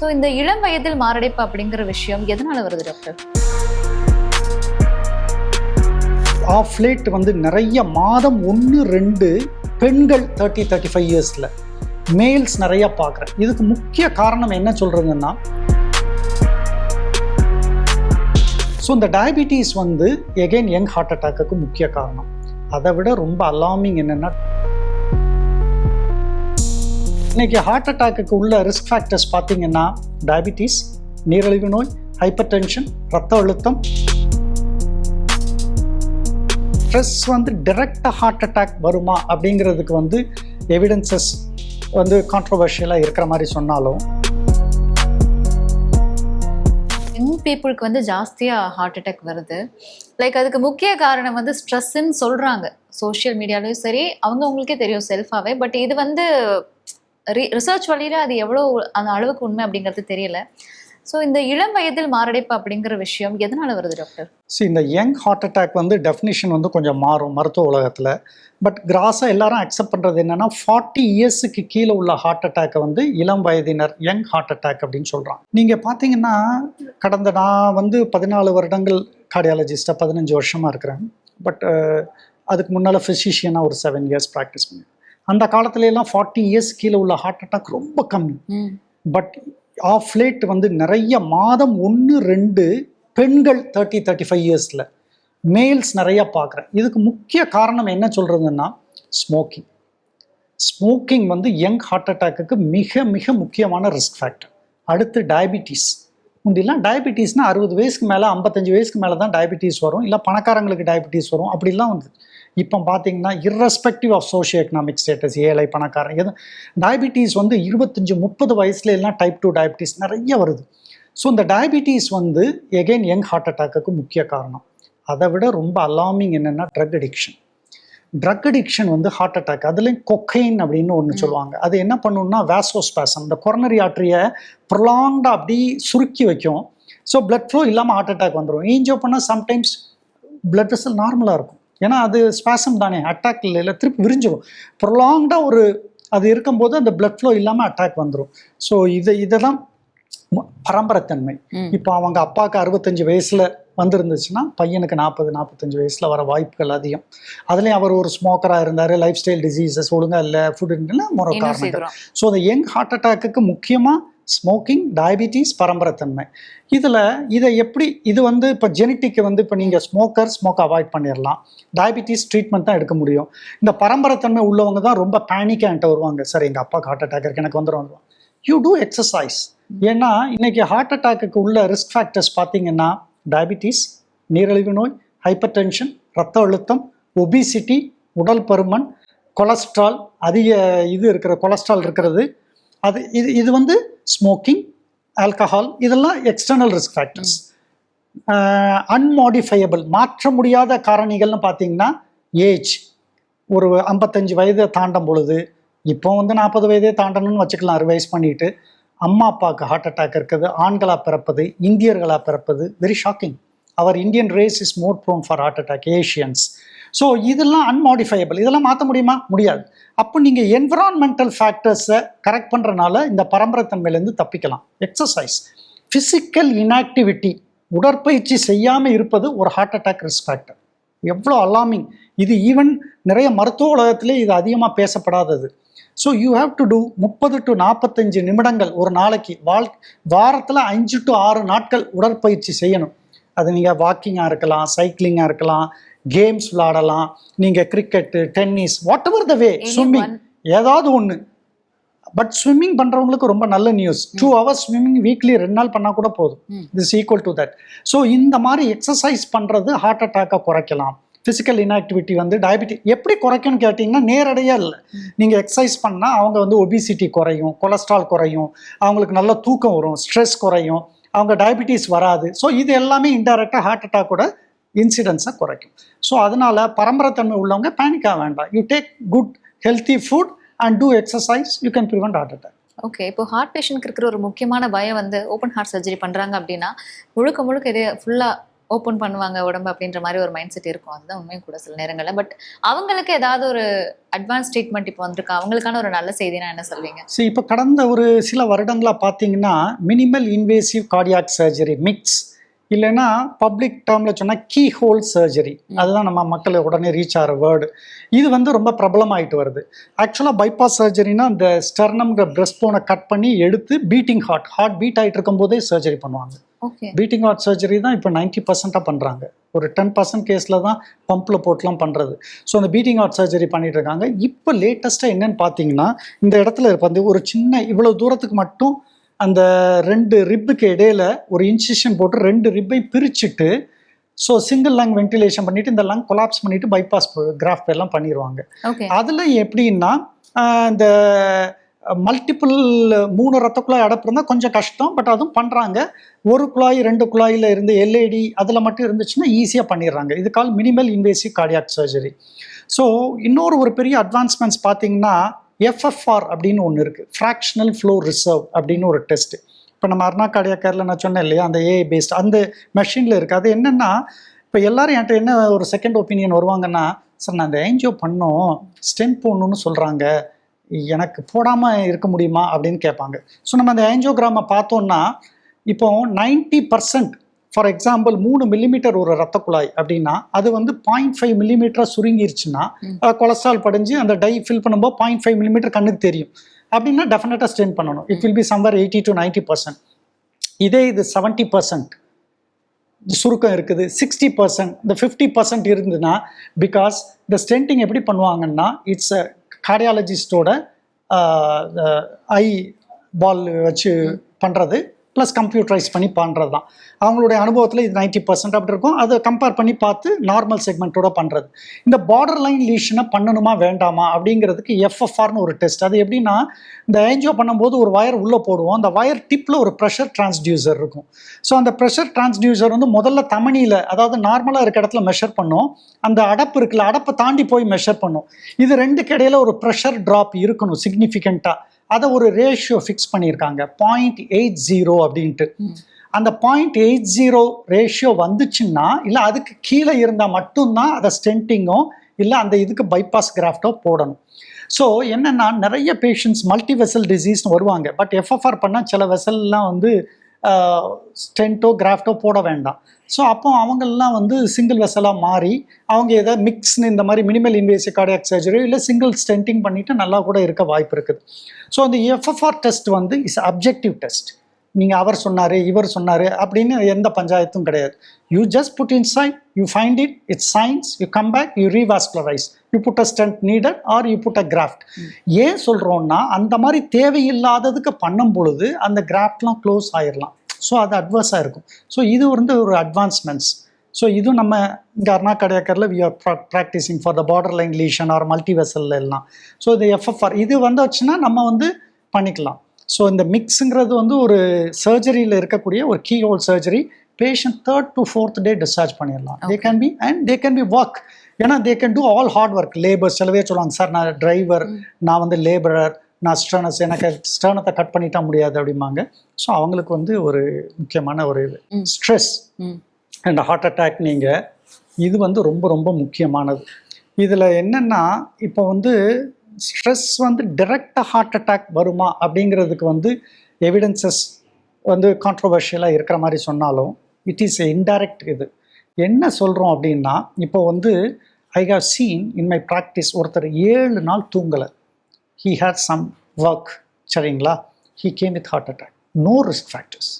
So இந்த இளம் வயதில் மாரடைப்பு அப்படிங்கிற விஷயம் எதனால வருது டாக்டர் ஆஃப் லேட் வந்து நிறைய மாதம் ஒன்று ரெண்டு பெண்கள் தேர்ட்டி தேர்ட்டி ஃபைவ் இயர்ஸில் மேல்ஸ் நிறைய பார்க்குறேன். இதுக்கு முக்கிய காரணம் என்ன சொல்கிறதுன்னா ஸோ இந்த டயபிட்டிஸ் வந்து எகைன் யங் ஹார்ட் அட்டாக்கு முக்கிய காரணம். அதை விட ரொம்ப அலாமிங் என்னென்னா இன்னைக்கு ஹார்ட் அட்டாக்கு உள்ள ரிஸ்க் ஃபேக்டர்ஸ் பார்த்தீங்கன்னா டயபிட்டிஸ் நீரிழிவு நோய் ஹைப்பர் டென்ஷன் ரத்த அழுத்தம். ஸ்ட்ரெஸ் வந்து டிரெக்டாக ஹார்ட் அட்டாக் வருமா அப்படிங்கிறதுக்கு வந்து எவிடன்சஸ் வந்து கான்ட்ரவர்ஷியலாக இருக்கிற மாதிரி சொன்னாலும் யங் பீப்புளுக்கு வந்து ஜாஸ்தியாக ஹார்ட் அட்டாக் வருது. லைக் அதுக்கு முக்கிய காரணம் வந்து ஸ்ட்ரெஸ்ஸுன்னு சொல்கிறாங்க சோஷியல் மீடியாலையும் சரி அவங்க அவங்களுக்கே தெரியும் செல்ஃபாகவே பட் இது வந்து ரிசர்ச் வழியில் அது எவ்வளோ அந்த அளவுக்கு உண்மை அப்படிங்கிறது தெரியல. ஸோ இந்த இளம் வயதில் மாரடைப்பு அப்படிங்கிற விஷயம் எதனால வருது டாக்டர் ஸோ இந்த யங் ஹார்ட் அட்டாக் வந்து டெஃபினிஷன் வந்து கொஞ்சம் மாறும் மருத்துவ உலகத்தில். பட் கிராஸாக எல்லாரும் அக்செப்ட் பண்ணுறது என்னென்னா ஃபார்ட்டி இயர்ஸுக்கு கீழே உள்ள ஹார்ட் அட்டாக்கை வந்து இளம் வயதினர் யங் ஹார்ட் அட்டாக் அப்படின்னு சொல்கிறாங்க நீங்கள் பார்த்தீங்கன்னா கடந்த நான் வந்து பதினாலு வருடங்கள் கார்டியாலஜிஸ்ட்டாக பதினஞ்சு வருஷமாக இருக்கிறேன். பட் அதுக்கு முன்னால் ஃபிசிஷியனாக ஒரு செவன் இயர்ஸ் ப்ராக்டிஸ் பண்ணேன். அந்த காலத்துல எல்லாம் ஃபார்ட்டி இயர்ஸ் கீழே உள்ள ஹார்ட் அட்டாக் ரொம்ப கம்மி. பட் ஆஃப் லேட் வந்து நிறைய மாதம் ஒன்று ரெண்டு பெண்கள் தேர்ட்டி தேர்ட்டி ஃபைவ் இயர்ஸில் மேல்ஸ் நிறைய பார்க்குறேன். இதுக்கு முக்கிய காரணம் என்ன சொல்கிறதுன்னா ஸ்மோக்கிங் ஸ்மோக்கிங் வந்து யங் ஹார்ட் அட்டாக்குக்கு மிக மிக முக்கியமான ரிஸ்க் ஃபேக்டர் அடுத்து டயபிட்டிஸ் முந்திலாம் டயபிட்டிஸ்னால் அறுபது வயசுக்கு மேலே ஐம்பத்தஞ்சு வயசுக்கு மேலே தான் டயபிட்டிஸ் வரும். இல்லை பணக்காரங்களுக்கு டயபிட்டிஸ் வரும். அப்படிலாம் வந்து இப்போ பார்த்தீங்கன்னா irrespective of socio economic status ஏழை பணக்காரன் எது டயபிட்டிஸ் வந்து இருபத்தஞ்சி முப்பது வயசுல எல்லாம் டைப் டூ டயபிட்டிஸ் நிறைய வருது. ஸோ இந்த டயபிட்டிஸ் வந்து எகைன் யங் ஹார்ட் அட்டாக்குக்கு முக்கிய காரணம். அதை விட ரொம்ப அலாமிங் என்னென்னா ட்ரக் அடிக்ஷன் ட்ரக் அடிக்ஷன் வந்து ஹார்ட் அட்டாக் அதுலேயும் கொக்கைன் அப்படின்னு ஒன்று சொல்லுவாங்க. அது என்ன பண்ணுன்னா வேசோஸ்பாசம் இந்த கொரோனரி ஆர்ட்ரியை ப்ரொலாங்டாக அப்படி சுருக்கி வைக்கும். ஸோ blood flow இல்லாமல் ஹார்ட் அட்டாக் வந்துடும் ஏஞ்சோ பண்ணால் சம்டைம்ஸ் blood vessel நார்மலாக இருக்கும். ஏன்னா அது ஸ்பாசம் தானே அட்டாக் இல்லை இல்லை திருப்பி விரிஞ்சிடும் ப்ரொலாங்டாக ஒரு அது இருக்கும்போது அந்த blood flow இல்லாமல் அட்டாக் வந்துடும் ஸோ இது இதை தான் பரம்பரைத்தன்மை. இப்போ அவங்க அப்பாவுக்கு அறுபத்தஞ்சு வயசுல வந்திருந்துச்சுன்னா பையனுக்கு நாற்பது நாற்பத்தஞ்சு வயசுல வர வாய்ப்புகள் அதிகம். அதுலேயும் அவர் ஒரு ஸ்மோக்கராக இருந்தார் லைஃப் ஸ்டைல் டிசீசஸ் ஒழுங்காக இல்லை ஃபுட் முறை இன்னும் காரணங்கள். ஸோ அந்த யங் ஹார்ட் அட்டாக்குக்கு முக்கியமாக ஸ்மோக்கிங் டயபிட்டிஸ் பரம்பரைத்தன்மை. இதில் இதை எப்படி இது வந்து இப்போ ஜெனட்டிக்கு வந்து இப்போ நீங்கள் ஸ்மோக்கர் ஸ்மோக் அவாய்ட் பண்ணிடலாம் டயபிட்டிஸ் ட்ரீட்மெண்ட் தான் எடுக்க முடியும். இந்த பரம்பரைத்தன்மை உள்ளவங்க தான் ரொம்ப பேனிக்காக என்கிட்ட வருவாங்க. சார் எங்கள் அப்பாவுக்கு ஹார்ட் அட்டாக் இருக்கு எனக்கு வந்துடும் யூ டூ எக்ஸசைஸ் ஏன்னா இன்னைக்கு ஹார்ட் அட்டாக்குக்கு உள்ள ரிஸ்க் ஃபேக்டர்ஸ் பார்த்தீங்கன்னா டயபிட்டிஸ் நீரிழிவு நோய் ஹைப்பர் டென்ஷன் ரத்த அழுத்தம் ஒபிசிட்டி உடல் பருமன் கொலஸ்ட்ரால் அதிக இது இருக்கிற கொலஸ்ட்ரால் இருக்கிறது அது இது இது வந்து ஸ்மோக்கிங் ஆல்கஹால் இதெல்லாம் எக்ஸ்டர்னல் ரிஸ்க் ஃபேக்டர்ஸ் அன்மாடிஃபையபிள் மாற்ற முடியாத காரணிகள்னு பார்த்தீங்கன்னா ஏஜ் ஒரு ஐம்பத்தஞ்சு வயதை தாண்டும் பொழுது இப்போ வந்து நாற்பது வயதே தாண்டணும்னு வச்சுக்கலாம் ரிவைஸ் பண்ணிட்டு அம்மா அப்பாவுக்கு ஹார்ட் அட்டாக் இருக்குது ஆண்களாக பிறப்பது இந்தியர்களாக பிறப்பது very shocking our Indian race is more prone for heart attack Asians so இதெல்லாம் அன்மாடிஃபையபிள் இதெல்லாம் மாற்ற முடியுமா? முடியாது. அப்போ நீங்கள் என்விரான்மெண்டல் ஃபேக்டர்ஸை கரெக்ட் பண்ணுறனால இந்த பரம்பரைத்தன்மையிலேருந்து தப்பிக்கலாம். எக்ஸசைஸ் ஃபிசிக்கல் இன்ஆக்டிவிட்டி உடற்பயிற்சி செய்யாமல் இருப்பது ஒரு ஹார்ட் அட்டாக் ரிஸ்க் ஃபேக்டர் எவ்வளோ அலாமிங் இது ஈவன் நிறைய மருத்துவ உலகத்திலே இது அதிகமாக பேசப்படாதது. So you have to do முப்பது டு நாற்பத்தஞ்சு நிமிடங்கள் ஒரு நாளைக்கு. வாழ் வாரத்தில் அஞ்சு டு ஆறு நாட்கள் உடற்பயிற்சி செய்யணும். அது நீங்கள் வாக்கிங்காக இருக்கலாம் சைக்கிளிங்காக இருக்கலாம் கேம்ஸ் விளாடலாம். நீங்கள் cricket tennis whatever the way swimming. ஏதாவது ஒன்று பட் ஸ்விம்மிங் பண்ணுறவங்களுக்கு ரொம்ப நல்ல news two hours swimming weekly ரெண்டு நாள் பண்ணால் கூட போதும். This equal to that so இந்த மாதிரி எக்ஸசைஸ் பண்ணுறது ஹார்ட் அட்டாக்கை குறைக்கலாம். ஃபிசிக்கல் இன்ஆக்டிவிட்டி வந்து டயபிட்டி எப்படி குறைக்கும்னு கேட்டிங்கன்னா நேரடியாக இல்லை. நீங்கள் எக்ஸசைஸ் பண்ணால் அவங்க வந்து ஒபிசிட்டி குறையும் கொலஸ்ட்ரால் குறையும் அவங்களுக்கு நல்ல தூக்கம் வரும் ஸ்ட்ரெஸ் குறையும் அவங்க டயபிட்டிஸ் வராது. ஸோ இது எல்லாமே இன்டெரக்டாக ஹார்ட் அட்டாக்கோட இன்சிடென்ஸை குறைக்கும். ஸோ அதனால பரம்பரைத்தன்மை உள்ளவங்க பேனிக்காக வேண்டாம். You take good healthy food and do exercise you can prevent heart attack okay இப்போ ஹார்ட் பேஷண்ட்க்கு இருக்கிற ஒரு முக்கியமான பயம் வந்து ஓப்பன் ஹார்ட் சர்ஜரி பண்றாங்க அப்படின்னா முழுக்க முழுக்க இது ஃபுல்லா ஓப்பன் பண்ணுவாங்க உடம்பு அப்படின்ற மாதிரி ஒரு மைண்ட் செட் இருக்கும். அதுதான் உண்மையும் கூட சில நேரங்களில். பட் அவங்களுக்கு ஏதாவது ஒரு அட்வான்ஸ் ட்ரீட்மெண்ட் இப்போ வந்திருக்கு? அவங்களுக்கான ஒரு நல்ல செய்தினா என்ன சொல்வீங்க? சரி இப்போ கடந்த ஒரு சில வருடங்களாக பார்த்தீங்கன்னா minimal invasive cardiac surgery MICS இல்லைன்னா பப்ளிக் டேர்மில் சொன்னால் கீ ஹோல் சர்ஜரி அதுதான் நம்ம மக்கள் உடனே ரீச் ஆகிற வேர்டு இது வந்து ரொம்ப பிரபலமாயிட்டு வருது. ஆக்சுவலாக பைபாஸ் சர்ஜரினா அந்த ஸ்டெர்னம்ங்கிற பிரஸ்ட் போனை கட் பண்ணி எடுத்து பீட்டிங் ஹார்ட் ஹார்ட் பீட் ஆகிட்டு இருக்கும்போதே சர்ஜரி பண்ணுவாங்க. பீட்டிங் ஹார்ட் சர்ஜரி தான் இப்போ நைன்ட்டி பர்சண்ட்டாக பண்ணுறாங்க ஒரு டென் பர்சன்ட் கேஸில் தான் பம்பில் போட்டுலாம் பண்ணுறது ஸோ அந்த பீட்டிங் ஹார்ட் சர்ஜரி பண்ணிட்டு இருக்காங்க. இப்போ லேட்டஸ்ட்டாக என்னன்னு பார்த்தீங்கன்னா இந்த இடத்துல வந்து ஒரு சின்ன இவ்வளோ தூரத்துக்கு மட்டும் அந்த ரெண்டு ரிப்புக்கு இடையில ஒரு இன்சிஷன் போட்டு ரெண்டு ரிப்பை பிரிச்சுட்டு ஸோ சிங்கிள் லங் வென்டிலேஷன் பண்ணிட்டு இந்த லங் கொலாப்ஸ் பண்ணிட்டு பைபாஸ் கிராஃப்ட் எல்லாம் பண்ணிடுவாங்க அதில் எப்படின்னா இந்த மல்டிபிள் மூணு ரத்த குழாய் அடப்பு இருந்தால் கொஞ்சம் கஷ்டம் பட் அதுவும் பண்ணுறாங்க ஒரு குழாய் ரெண்டு குழாயில் இருந்து எல்ஏடி அதில் மட்டும் இருந்துச்சுன்னா ஈஸியாக பண்ணிடுறாங்க. இது call minimal invasive cardiac surgery so இன்னொரு ஒரு பெரிய அட்வான்ஸ்மெண்ட்ஸ் பார்த்தீங்கன்னா எஃப்எஃப்ஆர் அப்படின்னு ஒன்று இருக்குது ஃப்ராக்ஷனல் ஃப்ளோ ரிசர்வ் அப்படின்னு ஒரு டெஸ்ட் இப்போ நம்ம அருணா கேரில் நான் சொன்னேன் இல்லையா அந்த ஏஐ பேஸ்ட் அந்த மெஷினில் இருக்குது அது என்னென்னா இப்போ எல்லாரும் என்கிட்ட என்ன ஒரு செகண்ட் ஒப்பீனியன் வருவாங்கன்னா சார் நான் அந்த ஏஞ்சியோ பண்ணோம் ஸ்டென்ட் போடணும்னு சொல்கிறாங்க எனக்கு போடாமல் இருக்க முடியுமா? அப்படின்னு கேட்பாங்க. ஸோ நம்ம அந்த ஏஞ்சியோகிராமை பார்த்தோம்னா இப்போ நைன்ட்டி பர்சன்ட் ஃபார் எக்ஸாம்பிள் மூணு மில்லிமீட்டர் ஒரு ரத்த குழாய் அப்படின்னா அது வந்து பாயிண்ட் ஃபைவ் மில்லிமீட்டராக சுருங்கிருச்சுன்னா கொலஸ்ட்ரால் படிஞ்சு அந்த டை ஃபில் பண்ணும்போது பாயிண்ட் ஃபைவ் மில்லிமீட்டர் கண்ணுக்கு தெரியும். அப்படின்னா டெஃபினட்டாக ஸ்டெயின் பண்ணணும். It will be somewhere eighty to ninety percent இதே இது செவன்ட்டி பர்சன்ட் சுருக்கம் இருக்குது. சிக்ஸ்டி பர்சன்ட் இந்த ஃபிஃப்டி பர்சன்ட் இருந்ததுன்னா பிகாஸ் இந்த ஸ்டென்டிங் எப்படி பண்ணுவாங்கன்னா இட்ஸ் அ கார்டியாலஜிஸ்டோட ஐ பால் வச்சு பண்ணுறது ப்ளஸ் கம்ப்யூட்டரைஸ் பண்ணி பண்ணுறது தான். அவங்களுடைய அனுபவத்தில் இது நைன்ட்டி பர்சன்ட் அப்படி இருக்கும். அதை கம்பேர் பண்ணி பார்த்து நார்மல் செக்மெண்ட்டோட பண்ணுறது இந்த பார்டர் லைன் லீஷனை பண்ணணுமா வேண்டாமா அப்படிங்கிறதுக்கு எஃப்எஃப்ஆர்னு ஒரு டெஸ்ட் அது எப்படின்னா இந்த ஏஞ்சோ பண்ணும்போது ஒரு வயர் உள்ளே போடுவோம். அந்த வயர் டிப்பில் ஒரு ப்ரெஷர் டிரான்ஸ்டியூசர் இருக்கும். ஸோ அந்த ப்ரெஷர் டிரான்ஸ்டியூசர் வந்து முதல்ல தமனியில் அதாவது நார்மலாக இருக்க இடத்துல மெஷர் பண்ணும். அந்த அடப்பு இருக்குல்ல அடப்பை தாண்டி போய் மெஷர் பண்ணும். இது ரெண்டுக்கு இடையில ஒரு ப்ரெஷர் ட்ராப் இருக்கணும் சிக்னிஃபிகண்ட்டாக அதை ஒரு ரேஷியோ ஃபிக்ஸ் பண்ணியிருக்காங்க. பாயிண்ட் எயிட் ஜீரோ அப்படின்ட்டு. அந்த பாயிண்ட் எயிட் ஜீரோ ரேஷியோ வந்துச்சுன்னா இல்லை அதுக்கு கீழே இருந்தால் மட்டும்தான் அதை ஸ்டென்ட்டிங்கோ இல்லை அந்த இதுக்கு பைபாஸ் கிராஃப்டோ போடணும். ஸோ என்னென்னா நிறைய பேஷண்ட்ஸ் மல்டி வெசல் டிசீஸ்னு வருவாங்க. பட் எஃப்எஃப்ஆர் பண்ணால் சில வெசல்லாம் வந்து ஸ்டென்ட்டோ கிராஃப்டோ போட வேண்டாம். ஸோ அப்போ அவங்கெல்லாம் வந்து சிங்கிள் வெசலாக மாறி அவங்க எதை மிக்ஸ்னு இந்த மாதிரி மினிமல் இன்வேசிவ் கார்டியாக் சர்ஜரி இல்லை சிங்கிள் ஸ்டென்ட்டிங் பண்ணிட்டு நல்லா கூட இருக்க வாய்ப்பு இருக்குது. ஸோ அந்த எஃப்எஃப்ஆர் டெஸ்ட் வந்து இஸ் அப்ஜெக்டிவ் டெஸ்ட் நீங்கள் அவர் சொன்னார் இவர் சொன்னார் அப்படின்னு எந்த பஞ்சாயத்தும் கிடையாது. You just put inside you find it it's science you come back you revascularise you put a stent needed or you put a graft ஏன் சொல்கிறோன்னா அந்த மாதிரி தேவையில்லாததுக்கு பண்ணும் பொழுது அந்த கிராஃப்ட்லாம் க்ளோஸ் ஆயிடலாம் ஸோ அது அட்வர்ஸாக இருக்கும். ஸோ இது வந்து ஒரு அட்வான்ஸ்மெண்ட்ஸ் ஸோ இதுவும் நம்ம இங்கே Aruna கடையாக்கரில் we are practicing for the border line lesion or multi vessel எல்லாம் ஸோ இது எஃப்எஃப்ஆர் இது வந்துச்சுன்னா நம்ம வந்து பண்ணிக்கலாம். ஸோ இந்த மிக்ஸுங்கிறது வந்து ஒரு சர்ஜரியில் இருக்கக்கூடிய ஒரு key hole surgery patient third to fourth day discharge பண்ணிடலாம். They can be and they can be work ஏன்னா they can do all hard work labour சில பேர் சொல்லுவாங்க சார் நான் டிரைவர் நான் வந்து லேபரர் நான் ஸ்டர்னஸ் எனக்கு ஸ்டர்னத்தை கட் பண்ணிட்டா முடியாது அப்படிம்பாங்க. ஸோ அவங்களுக்கு வந்து ஒரு முக்கியமான ஒரு இது. ஸ்ட்ரெஸ் அண்ட் ஹார்ட் அட்டாக் நீங்கள் இது வந்து ரொம்ப ரொம்ப முக்கியமானது. இதில் என்னென்னா இப்போ வந்து ஸ்ட்ரெஸ் வந்து டிரெக்டாக ஹார்ட் அட்டாக் வருமா அப்படிங்கிறதுக்கு வந்து எவிடன்சஸ் வந்து கான்ட்ரவர்ஷியலாக இருக்கிற மாதிரி சொன்னாலும் இட் இஸ் இன்டைரக்ட் இது. என்ன சொல்கிறோம் அப்படின்னா இப்போ வந்து I have seen in my practice ஒருத்தர் ஏழு நாள் தூங்கலை. ஹீ ஹேட் சம் ஒர்க் சரிங்களா? He came with heart attack no risk factors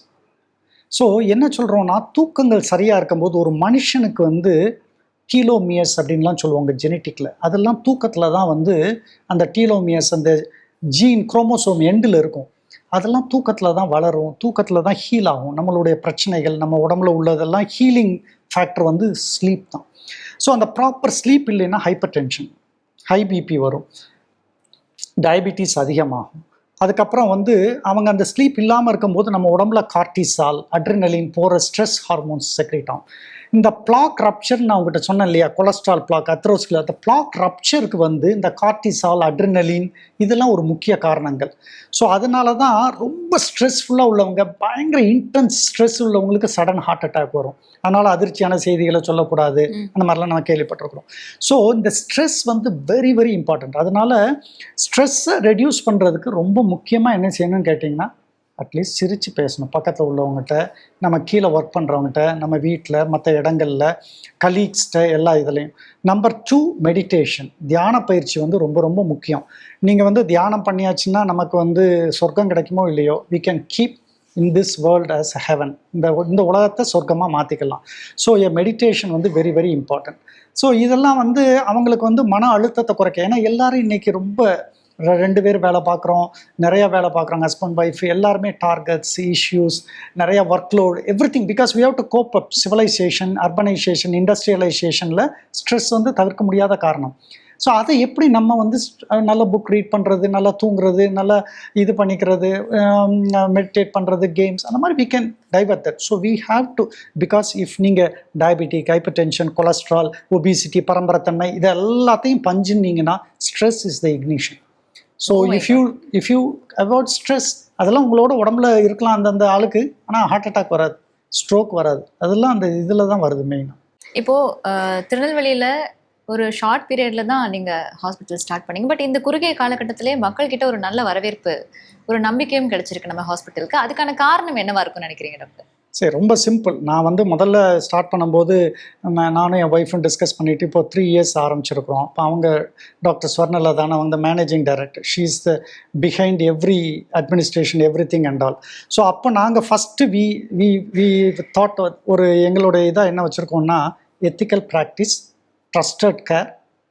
so என்ன சொல்கிறோன்னா தூக்கங்கள் சரியாக இருக்கும்போது ஒரு மனுஷனுக்கு வந்து டீலோமியஸ் அப்படின்லாம் சொல்லுவாங்க ஜெனட்டிக்கில் அதெல்லாம் தூக்கத்தில் தான் வந்து அந்த டீலோமியஸ் அந்த ஜீன் குரோமோசோம் எண்டில் இருக்கும். அதெல்லாம் தூக்கத்தில் தான் வளரும் தூக்கத்தில் தான் ஹீல் ஆகும். நம்மளுடைய பிரச்சனைகள் நம்ம உடம்புல உள்ளதெல்லாம் ஹீலிங் ஃபேக்டர் வந்து ஸ்லீப் தான். ஸோ அந்த ப்ராப்பர் ஸ்லீப் இல்லைன்னா ஹைப்பர் டென்ஷன் ஹை பிபி வரும். டயபிட்டிஸ் அதிகமாகும். அதுக்கப்புறம் வந்து அவங்க அந்த ஸ்லீப் இல்லாமல் இருக்கும்போது நம்ம உடம்புல கார்டிசால் அட்ரினலின் போகிற ஸ்ட்ரெஸ் ஹார்மோன்ஸ் செக்ரேட் ஆகும். இந்த பிளாக் ரப்ச்சர் நான் உங்ககிட்ட சொன்னேன் இல்லையா? கொலஸ்ட்ரால் பிளாக் அத்ரோஸ்கில் அந்த பிளாக் ரப்ச்சருக்கு வந்து இந்த கார்டிசால் அட்ரினலின் இதெல்லாம் ஒரு முக்கிய காரணங்கள். ஸோ அதனால தான் ரொம்ப ஸ்ட்ரெஸ்ஃபுல்லாக உள்ளவங்க பயங்கர இன்டென்ஸ் ஸ்ட்ரெஸ் உள்ளவங்களுக்கு சடன் ஹார்ட் அட்டாக் வரும். அதனால் அதிர்ச்சியான செய்திகளை சொல்லக்கூடாது. அந்த மாதிரிலாம் நம்ம கேள்விப்பட்டிருக்கிறோம். ஸோ இந்த ஸ்ட்ரெஸ் வந்து வெரி வெரி இம்பார்ட்டண்ட் அதனால ஸ்ட்ரெஸ்ஸை ரெடியூஸ் பண்ணுறதுக்கு ரொம்ப முக்கியமாக என்ன செய்யணும்னு கேட்டிங்கன்னா அட்லீஸ்ட் சிரித்து பேசணும். பக்கத்தில் உள்ளவங்ககிட்ட நம்ம கீழே ஒர்க் பண்ணுறவங்ககிட்ட நம்ம வீட்டில் மற்ற இடங்களில் கலீக்ஸ்கிட்ட எல்லா இதுலேயும். நம்பர் டூ மெடிடேஷன் தியான பயிற்சி வந்து ரொம்ப ரொம்ப முக்கியம். நீங்கள் வந்து தியானம் பண்ணியாச்சுன்னா நமக்கு வந்து சொர்க்கம் கிடைக்குமோ இல்லையோ we can keep in this world as heaven இந்த இந்த உலகத்தை சொர்க்கமாக மாற்றிக்கலாம் ஸோ எ மெடிடேஷன் வந்து வெரி வெரி இம்பார்ட்டன்ட் ஸோ இதெல்லாம் வந்து அவங்களுக்கு வந்து மன அழுத்தத்தை குறைக்க ஏன்னா எல்லோரும் இன்றைக்கி ரொம்ப ரெண்டு பேர் வேலை பார்க்குறோம் நிறைய வேலை பார்க்குறாங்க ஹஸ்பண்ட் ஒய்ஃப் எல்லாருமே டார்கெட்ஸ் இஷ்யூஸ் நிறைய work load everything because we have to cope up civilisation urbanisation இண்டஸ்ட்ரியலைசேஷனில் stress வந்து தவிர்க்க முடியாத காரணம். ஸோ அதை எப்படி நம்ம வந்து நல்ல புக் ரீட் பண்ணுறது நல்லா தூங்குறது நல்லா இது பண்ணிக்கிறது மெடிடேட் பண்ணுறது கேம்ஸ் அந்த மாதிரி we can divert that so we have to because if நீங்கள் diabetic hypertension cholesterol obesity பரம்பரைத்தன்மை இது எல்லாத்தையும் பஞ்சுன்னீங்கன்னா stress is the ignition so if you if you about stress அதெல்லாம் உங்களோட உடம்புல இருக்கலாம். அந்தந்த ஆளுக்கு. ஆனால் ஹார்ட் அட்டாக் வராது. ஸ்ட்ரோக் வராது. அதெல்லாம் அந்த இதில் தான் வருது மெயினாக இப்போ அஹ், திருநெல்வேலியில ஒரு ஷார்ட் பீரியட்ல தான் நீங்க ஹாஸ்பிட்டல் ஸ்டார்ட் பண்ணீங்க. பட் இந்த குறுகிய காலகட்டத்திலே மக்கள் கிட்ட ஒரு நல்ல வரவேற்பு ஒரு நம்பிக்கையும் கிடைச்சிருக்கு நம்ம ஹாஸ்பிட்டலுக்கு அதுக்கான காரணம் என்னவா இருக்கும்னு நினைக்கிறீங்க டாக்டர் சரி ரொம்ப சிம்பிள் நான் வந்து முதல்ல ஸ்டார்ட் பண்ணும்போது நானும் என் ஒய்ஃபும் டிஸ்கஸ் பண்ணிவிட்டு இப்போ த்ரீ இயர்ஸ் ஆரம்பிச்சிருக்கிறோம். அப்போ அவங்க டாக்டர் ஸ்வர்ணலா தானே அவங்க managing director she is the behind every administration everything and all so அப்போ நாங்கள் first we we we thought ஒரு எங்களுடைய இதாக என்ன வச்சுருக்கோம்னா ethical practice trusted care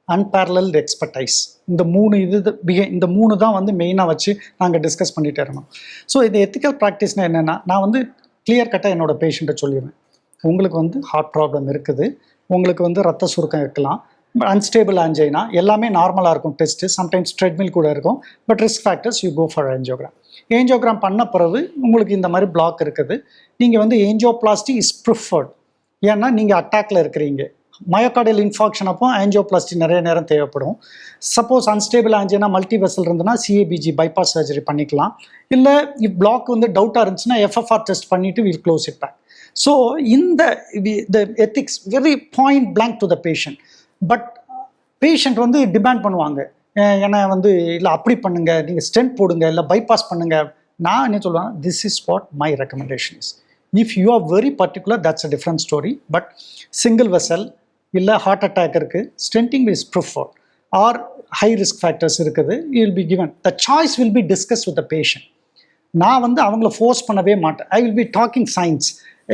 unparalleled expertise இந்த மூணு இது பிகே இந்த மூணு தான் வந்து மெயினாக வச்சு நாங்கள் டிஸ்கஸ் பண்ணிகிட்டே இருந்தோம். ஸோ இந்த எத்திக்கல் ப்ராக்டிஸ்னால் என்னென்னா நான் வந்து கிளியர் கட்டாக என்னோட பேஷண்ட்டை சொல்லிடுவேன் உங்களுக்கு வந்து ஹார்ட் ப்ராப்ளம் இருக்குது. உங்களுக்கு வந்து ரத்த சுருக்கம் இருக்கலாம். அன்ஸ்டேபிள் ஆஞ்சைனா எல்லாமே நார்மலாக இருக்கும் டெஸ்ட்டு சம்டைம்ஸ் ட்ரெட்மில் கூட இருக்கும். But risk factors you go for angiogram angiogram பண்ண பிறகு உங்களுக்கு இந்த மாதிரி பிளாக் இருக்குது. நீங்கள் வந்து ஏஞ்சியோபிளாஸ்டி இஸ் ப்ரிஃபர்ட் ஏன்னா நீங்கள் அட்டாக்ல இருக்கிறீங்க. மயோகார்டியல் இன்ஃபாக்ஷன் அப்போ ஆன்ஜியோபிளாஸ்டி நிறைய நேரம் தேவைப்படும். Suppose unstable angina multi vessel இருந்ததுன்னா சிஏபிஜி பைபாஸ் சர்ஜரி பண்ணிக்கலாம். இல்லை இப் பிளாக் வந்து டவுட்டாக இருந்துச்சுன்னா எஃப்எஃப்ஆர் டெஸ்ட் பண்ணிவிட்டு will close it back so இந்த the ethics very point blank to the patient but patient வந்து டிமாண்ட் பண்ணுவாங்க. ஏன்னா வந்து இல்லை அப்படி பண்ணுங்க. நீங்கள் ஸ்டென்ட் போடுங்க. இல்லை பைபாஸ் பண்ணுங்க. நான் என்ன சொல்லுவேன் this is what my recommendation is if you are very particular that's a different story but single vessel இல்லை ஹார்ட் அட்டாக் இருக்குது stenting is preferred or high risk factors இருக்குது. Will be given the choice will be discuss with the patient நான் வந்து அவங்கள force பண்ணவே மாட்டேன். I will be talking science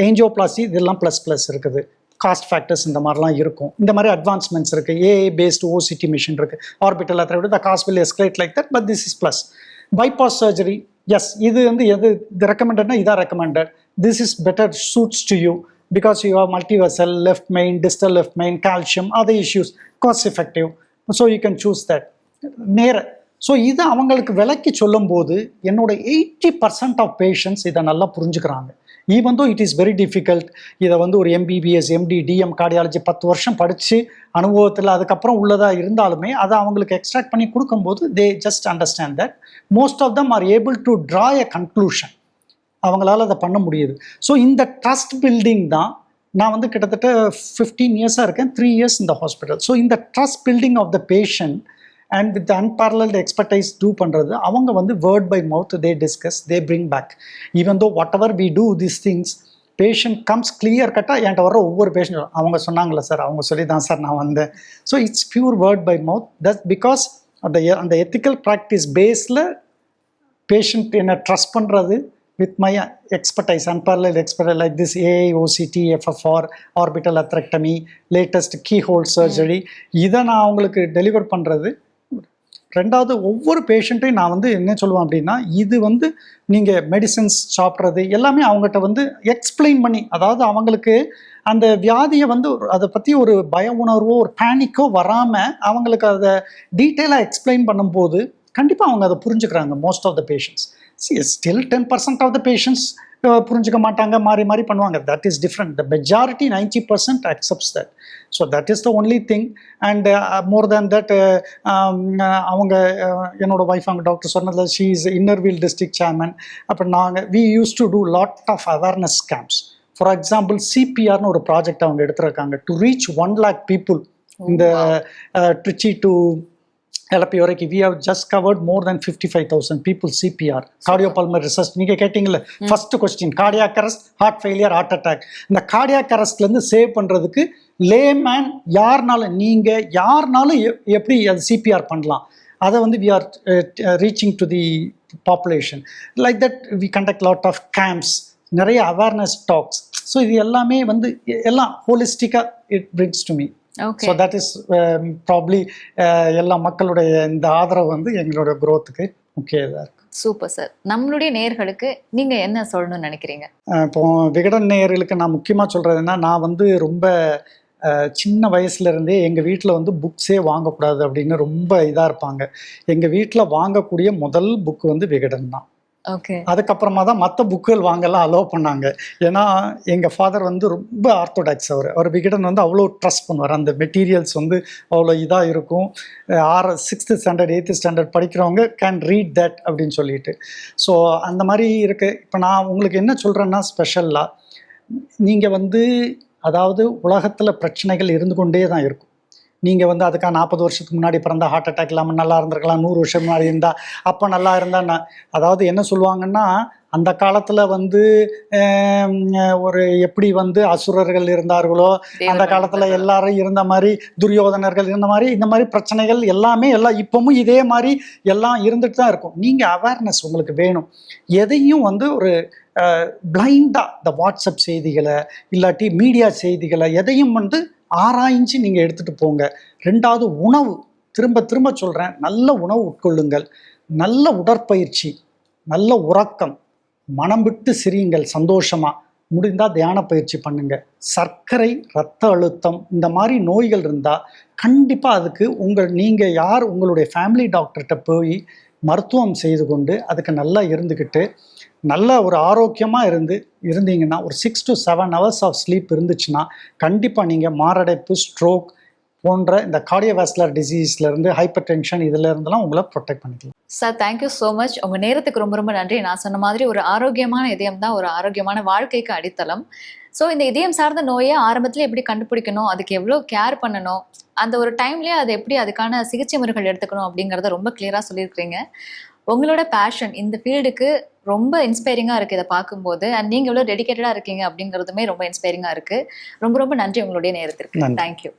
angioplasty இதெல்லாம் plus plus இருக்குது. காஸ்ட் ஃபேக்டர்ஸ் இந்த மாதிரிலாம் இருக்கும். இந்த மாதிரி அட்வான்ஸ்மெண்ட்ஸ் இருக்குது ஏஏ பேஸ்டு ஓசிடி மிஷின் இருக்குது ஆர்பிட்டல் அதை விட the cost will escalate like that but this is plus bypass surgery yes இது வந்து எது இது ரெக்கமெண்டட்னா இதான் recommended this is better suits to you because you have multivessel, left main, distal left main, calcium, other issues cost effective. So you can choose that. நேர so இது அவங்களுக்கு விளக்கி சொல்லும்போது என்னோட எயிட்டி பர்சன்ட் ஆஃப் பேஷண்ட்ஸ் இதை நல்லா புரிஞ்சுக்கிறாங்க even though it is very difficult இதை வந்து ஒரு எம்பிபிஎஸ் எம்டி டிஎம் கார்டியாலஜி பத்து வருஷம் படித்து அனுபவத்தில் அதுக்கப்புறம் உள்ளதாக இருந்தாலுமே அதை அவங்களுக்கு எக்ஸ்ட்ராக்ட் பண்ணி கொடுக்கும்போது they just understand that most of them are able to draw a conclusion அவங்களால அதை பண்ண முடியுது. ஸோ இந்த ட்ரஸ்ட் பில்டிங் தான் நான் வந்து கிட்டத்தட்ட ஃபிஃப்டீன் இயர்ஸாக இருக்கேன். த்ரீ இயர்ஸ் இந்த ஹாஸ்பிட்டல் ஸோ இந்த trust building of the patient and with unparalleled expertise do பண்ணுறது அவங்க வந்து word by mouth they discuss they bring back even though whatever we do this things patient comes clear கட்டாக என்கிட்ட வர ஒவ்வொரு patient அவங்க சொன்னாங்களே சார் அவங்க சொல்லி தான் சார் நான் வந்தேன். So it's pure word by mouth that because அந்த அந்த எத்திக்கல் ப்ராக்டிஸ் பேஸில் பேஷண்ட் என்னை ட்ரஸ்ட் பண்ணுறது with my expertise, unparalleled expertise like this AI, OCT, FFR, orbital atherectomy latest key hole surgery இதை நான் அவங்களுக்கு டெலிவர் பண்ணுறது ரெண்டாவது ஒவ்வொரு பேஷண்ட்டையும் நான் வந்து என்ன சொல்லுவேன் அப்படின்னா இது வந்து நீங்கள் மெடிசன்ஸ் சாப்பிட்றது எல்லாமே அவங்ககிட்ட வந்து எக்ஸ்பிளைன் பண்ணி அதாவது அவங்களுக்கு அந்த வியாதியை வந்து ஒரு- அதை பற்றி ஒரு பய உணர்வோ ஒரு பேனிக்கோ வராமல் அவங்களுக்கு அதை டீட்டெயிலாக எக்ஸ்பிளைன் பண்ணும்போது கண்டிப்பாக அவங்க அதை புரிஞ்சுக்கிறாங்க most of the patients still ten percent of the patients புரிஞ்சுக்க மாட்டாங்க மாறி மாறி பண்ணுவாங்க. That is different the majority ninety percent accepts that so that is the only thing and more than that அவங்க uh, என்னோட ஒய்ஃப் அவங்க doctor சொன்னதில் she is Inner Wheel district chairman அப்போ நாங்கள் we use to do lot of awareness camps for example சிபிஆர்னு ஒரு project அவங்க எடுத்திருக்காங்க. To reach one lakh people இந்த ட்ரிச்சி டு எலப்பி வரைக்கும் we have just covered more than fifty five thousand people CPR cardiopulmonary research நீங்கள் கேட்டிங்கல்ல first question cardiac arrest heart failure heart attack இந்த cardiac அரெஸ்ட்லேருந்து save பண்ணுறதுக்கு layman யாருனால நீங்கள் யாருனாலும் எப்படி அது சிபிஆர் பண்ணலாம்? அதை வந்து we are reaching to the population like that we conduct lot of camps நிறைய அவேர்னஸ் டாக்ஸ் ஸோ இது எல்லாமே வந்து எல்லாம் ஹோலிஸ்டிக்காக it brings to me so that is probably எல்லா மக்களுடைய இந்த ஆதரவு வந்து எங்களோட growth-க்கு முக்கிய இதாக இருக்குது சூப்பர் சார் நம்மளுடைய நேர்களுக்கு நீங்க என்ன சொல்லணும்னு நினைக்கிறீங்க? இப்போ விகடன் நேயர்களுக்கு நான் முக்கியமாக சொல்கிறதுனா நான் வந்து ரொம்ப சின்ன வயசுல இருந்தே எங்கள் வீட்டில் வந்து புக்ஸே வாங்கக்கூடாது அப்படின்னு ரொம்ப இதாக இருப்பாங்க. எங்கள் வீட்டில் வாங்கக்கூடிய முதல் புக் வந்து விகடன் தான். அதுக்கப்புறமா தான் மற்ற புக்குகள் வாங்கலாம் அலோவ் பண்ணாங்க. ஏன்னா எங்கள் ஃபாதர் வந்து ரொம்ப ஆர்த்தோடாக்ஸ் அவர். அவர் விகடன் வந்து அவ்வளோ ட்ரஸ்ட் பண்ணுவார். அந்த மெட்டீரியல்ஸ் வந்து அவ்வளோ இதாக இருக்கும். ஆறு சிக்ஸ்த்து ஸ்டாண்டர்ட் எயித்து ஸ்டாண்டர்ட் படிக்கிறவங்க கேன் ரீட் தட் அப்படின்னு சொல்லிட்டு. ஸோ அந்த மாதிரி இருக்கு. இப்போ நான் உங்களுக்கு என்ன சொல்கிறேன்னா ஸ்பெஷலாக நீங்கள் வந்து அதாவது உலகத்தில் பிரச்சனைகள் இருந்து கொண்டே தான் இருக்கும். நீங்கள் வந்து அதுக்காக நாற்பது வருஷத்துக்கு முன்னாடி பிறந்தா ஹார்ட் அட்டாக் இல்லாமல் நல்லா இருந்திருக்கலாம் நூறு வருஷம் முன்னாடி இருந்தால் அப்போ நல்லா இருந்தா நான் அதாவது என்ன சொல்லுவாங்கன்னா அந்த காலத்தில் வந்து ஒரு எப்படி வந்து அசுரர்கள் இருந்தார்களோ அந்த காலத்தில் எல்லாரும் இருந்த மாதிரி துரியோதனர்கள் இருந்த மாதிரி இந்த மாதிரி பிரச்சனைகள் எல்லாமே எல்லாம் இப்பவும் இதே மாதிரி எல்லாம் இருந்துட்டு தான் இருக்கும். நீங்கள் அவேர்னஸ் உங்களுக்கு வேணும். எதையும் வந்து ஒரு பிளைண்டாக இந்த வாட்ஸ்அப் செய்திகளை இல்லாட்டி மீடியா செய்திகளை எதையும் வந்து ஆராய்ஞ்சு நீங்கள் எடுத்துகிட்டு போங்க. ரெண்டாவது உணவு. திரும்ப திரும்ப சொல்கிறேன் நல்ல உணவு உட்கொள்ளுங்கள். நல்ல உடற்பயிற்சி. நல்ல உறக்கம். மனம் விட்டு சிரியுங்கள் சந்தோஷமாக முடிந்தால் தியான பயிற்சி பண்ணுங்க. சர்க்கரை ரத்த அழுத்தம் இந்த மாதிரி நோய்கள் இருந்தால் கண்டிப்பாக அதுக்கு உங்கள் நீங்கள் யார் உங்களுடைய ஃபேமிலி டாக்டர்கிட்ட போய் மருத்துவம் செய்து கொண்டு அதுக்கு நல்லா இருந்துக்கிட்டு நல்ல ஒரு ஆரோக்கியமாக இருந்து இருந்தீங்கன்னா ஒரு six to seven hours of sleep இருந்துச்சுன்னா கண்டிப்பாக நீங்கள் மாரடைப்பு ஸ்ட்ரோக் போன்ற இந்த கார்டியோவாஸ்குலர் டிசீஸ்லேருந்து ஹைப்பர் டென்ஷன் இதில் இருந்தெல்லாம் உங்களை ப்ரொடெக்ட் பண்ணிக்கலாம். சார் தேங்க்யூ ஸோ மச் உங்க நேரத்துக்கு ரொம்ப ரொம்ப நன்றி. நான் சொன்ன மாதிரி ஒரு ஆரோக்கியமான இதயம் தான் ஒரு ஆரோக்கியமான வாழ்க்கைக்கு அடித்தளம். ஸோ இந்த இதயம் சார்ந்த நோயை ஆரம்பத்தில் எப்படி கண்டுபிடிக்கணும்? அதுக்கு எவ்வளோ கேர் பண்ணணும்? அந்த ஒரு டைம்லேயே அது எப்படி அதுக்கான சிகிச்சை முறைகள் எடுத்துக்கணும் அப்படிங்கிறத ரொம்ப கிளியராக சொல்லியிருக்கிறீங்க. உங்களோட பேஷன் இந்த ஃபீல்டுக்கு ரொம்ப இன்ஸ்பைரிங்காக இருக்குது இதை பார்க்கும்போது. அண்ட் நீங்கள் எவ்வளோ டெடிகேட்டடாக இருக்கீங்க அப்படிங்கிறதுமே ரொம்ப இன்ஸ்பைரிங்காக இருக்குது ரொம்ப ரொம்ப நன்றி உங்களுடைய நேரத்திற்கு. தேங்க்யூ